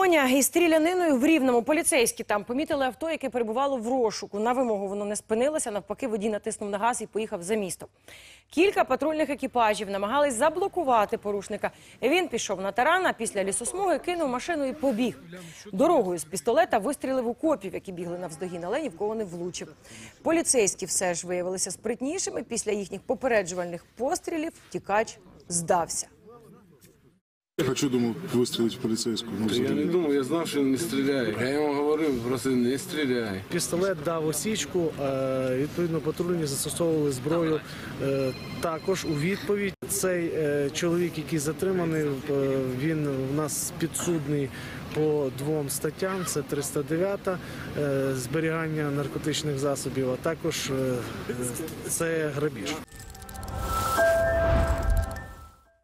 Погоня із стріляниною в Рівному. Поліцейські там помітили авто, яке перебувало в розшуку. На вимогу воно не спинилося. Навпаки, водій натиснув на газ і поїхав за місто. Кілька патрульних екіпажів намагались заблокувати порушника. Він пішов на таран, а після лісосмуги кинув машину і побіг. Дорогою з пістолета вистрілив у копів, які бігли навздогін, але ні в кого не влучив. Поліцейські все ж виявилися спритнішими. Після їхніх попереджувальних пострілів тікач здався. Я хочу, думав, вистрілити в поліцейську. Ну, Я не думав, я знав, що він не стріляє. Я йому говорив, просто не стріляй. Пістолет дав осічку. е, Відповідно, патрульні застосовували зброю е, також у відповідь. Цей е, чоловік, який затриманий, він у нас підсудний по двом статтям: це 309 е, зберігання наркотичних засобів, а також це грабіж.